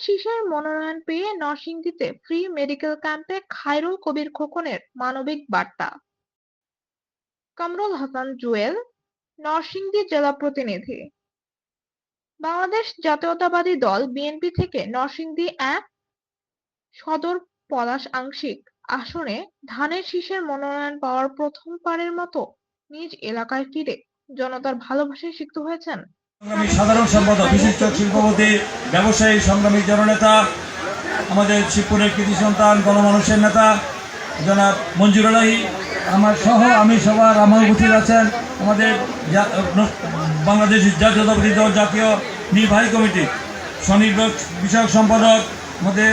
শীষের মনোনয়ন পেয়ে নরসিংদীতে ফ্রি মেডিকেল ক্যাম্পে খায়রুল কবির খোকনের মানবিক বার্তা। কামরুল হাসান জুয়েল, নরসিংদী জেলা প্রতিনিধি। বাংলাদেশ জাতীয়তাবাদী দল বিএনপি থেকে নরসিংদী এক সদর পলাশ আংশিক আসনে ধানের শীষের মনোনয়ন পাওয়ার প্রথমবারের মতো নিজ এলাকায় ফিরে জনতার ভালোবাসায় সিক্ত হয়েছেন সংগ্রামী সাধারণ সম্পাদক, বিশিষ্ট শিল্পপতি, ব্যবসায়ী, সংগ্রামী জননেতা, আমাদের শিবপুরের কৃতি সন্তান, গণমানুষের নেতা, জনাব মঞ্জুর আলাহি, আমার সহ আমি সবার আমার উপস্থিত আছেন আমাদের বাংলাদেশ জাতীয়তাবাদী দল জাতীয় নির্বাহী কমিটি, স্বনির্ভর বিষয়ক সম্পাদক, আমাদের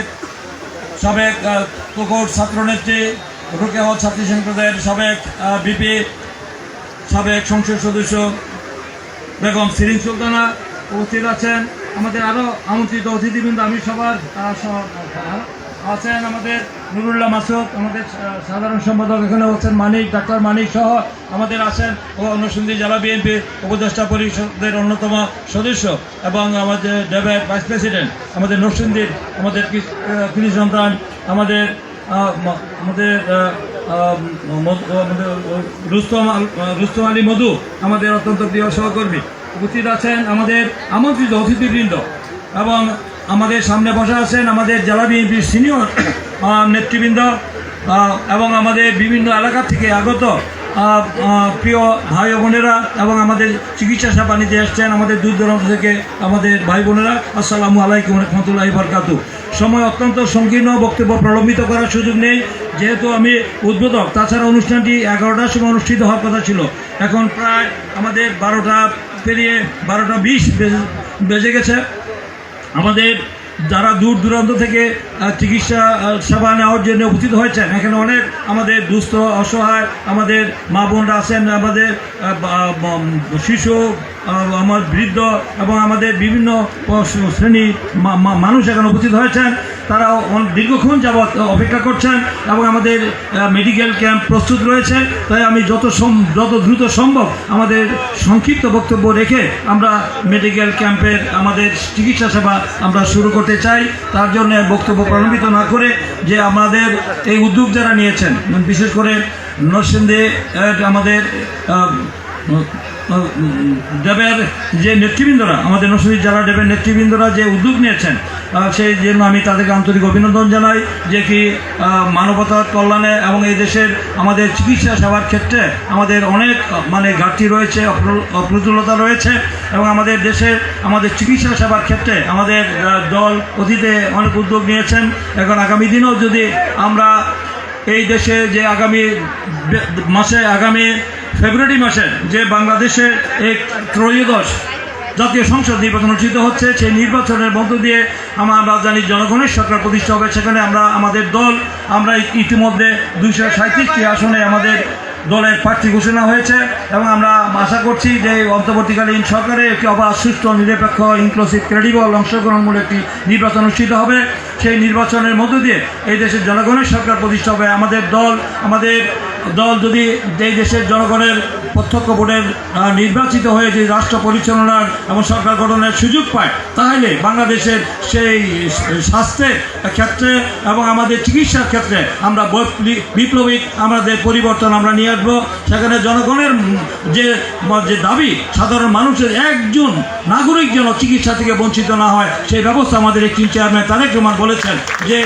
সাবেক কোকোর ছাত্রনেত্রী রোকেহ ছাত্রী সম্প্রদায়ের সাবেক বিপি সাবেক সংসদ সদস্য বেগম সিরিন সুলতানা উপস্থিত আছেন। আমাদের আরও আমন্ত্রিত অতিথিবৃন্দ আমি সবার আছেন আমাদের নুরুল্লাহ মাসুদ, আমাদের সাধারণ সম্পাদক এখানে হচ্ছেন মানিক, ডাক্তার মানিক সহ আমাদের আছেন ও নরসিংদী জেলা বিএনপি উপদেষ্টা পরিষদের অন্যতম সদস্য এবং আমাদের ডেবের ভাইস প্রেসিডেন্ট, আমাদের নরসিংদীর, আমাদের কৃষি সন্তান আমাদের আমাদের রুস্তম আলী মধু, আমাদের অত্যন্ত প্রিয় সহকর্মী। উপস্থিত আছেন আমাদের আমন্ত্রিত অতিথিবৃন্দ এবং আমাদের সামনে বসা আছেন আমাদের জেলা বিএনপির সিনিয়র নেতৃবৃন্দ এবং আমাদের বিভিন্ন এলাকা থেকে আগত প্রিয় ভাই বোনেরা এবং আমাদের চিকিৎসা সেবা নিতে এসছেন আমাদের দূর দূরান্ত থেকে আমাদের ভাই বোনেরা। আসসালামু আলাইকুম রহমতুল্লাহ বরকাতু সময় অত্যন্ত সংকীর্ণ, বক্তব্য প্রলম্বিত করার সুযোগ নেই। যেহেতু আমি উদ্বোধক, তাছাড়া অনুষ্ঠানটি এগারোটার সময় অনুষ্ঠিত হওয়ার কথা ছিল। এখন প্রায় আমাদের বারোটা পেরিয়ে বারোটা বিশ বেজে গেছে। আমাদের যারা দূর দূরান্ত থেকে চিকিৎসা সেবা নেওয়ার জন্য উপস্থিত হয়েছেন, এখানে অনেক আমাদের দুস্থ, অসহায়, আমাদের মা বোনরা আছেন, আমাদের শিশু আমার বৃদ্ধ এবং আমাদের বিভিন্ন শ্রেণি মানুষ এখানে উপস্থিত হয়েছেন। তারা দীর্ঘক্ষণ যাবৎ অপেক্ষা করছেন এবং আমাদের মেডিকেল ক্যাম্প প্রস্তুত রয়েছে। তাই আমি যত যত দ্রুত সম্ভব আমাদের সংক্ষিপ্ত বক্তব্য রেখে আমরা মেডিকেল ক্যাম্পের আমাদের চিকিৎসা সেবা আমরা শুরু করতে চাই, তার জন্য বক্তব্য প্রলম্বিত না করে যে আমাদের এই উদ্যোগ যারা নিয়েছেন, বিশেষ করে নরসিংদে আমাদের ডেবের যে নেতৃবৃন্দরা, আমাদের নরসিংদী জেলা ডেবের নেতৃবৃন্দরা যে উদ্যোগ নিয়েছেন সেই জন্য আমি তাদেরকে আন্তরিক অভিনন্দন জানাই যে কি মানবতার কল্যাণে এবং এই দেশের আমাদের চিকিৎসা সেবার ক্ষেত্রে আমাদের অনেক মানে ঘাটতি রয়েছে, অপ্র- অপ্রতুলতা রয়েছে এবং আমাদের দেশে আমাদের চিকিৎসা সেবার ক্ষেত্রে আমাদের দল অতীতে অনেক উদ্যোগ নিয়েছেন। এখন আগামী দিনেও যদি আমরা এই দেশে যে আগামী মাসে আগামী ফেব্রুয়ারি মাসে যে বাংলাদেশের এক ত্রয়োদশ জাতীয় সংসদ নির্বাচন অনুষ্ঠিত হচ্ছে, সেই নির্বাচনের মধ্য দিয়ে আমার রাজধানীর জনগণের সরকার প্রতিষ্ঠা হবে। সেখানে আমরা, আমাদের দল, আমরা ইতিমধ্যে দুইশো সাঁত্রিশটি আসনে আমাদের দলের প্রার্থী ঘোষণা হয়েছে এবং আমরা আশা করছি যে অন্তর্বর্তীকালীন সরকারে একটি অবাধ, সুষ্ঠু, নিরপেক্ষ ইনক্লুসিভ ক্রেডিবল অংশগ্রহণমূলক একটি নির্বাচন অনুষ্ঠিত হবে। সেই নির্বাচনের মধ্য দিয়ে এই দেশের জনগণের সরকার প্রতিষ্ঠা হবে। আমাদের দল, আমাদের দল যদি এই দেশের জনগণের প্রত্যক্ষ ভোটের নির্বাচিত হয়ে যে রাষ্ট্র পরিচালনার এবং সরকার গঠনের সুযোগ পায়, তাহলে বাংলাদেশের সেই স্বাস্থ্যের ক্ষেত্রে এবং আমাদের চিকিৎসার ক্ষেত্রে আমরা বৈপ্লি- বিপ্লবিক আমাদের পরিবর্তন আমরা নিয়ে আসব। সেখানে জনগণের যে যে দাবি, সাধারণ মানুষের একজন নাগরিক যেন চিকিৎসা থেকে বঞ্চিত না হয়, সেই ব্যবস্থা আমাদের একটি চেয়ারম্যান তারেক রহমান বলেছেন যে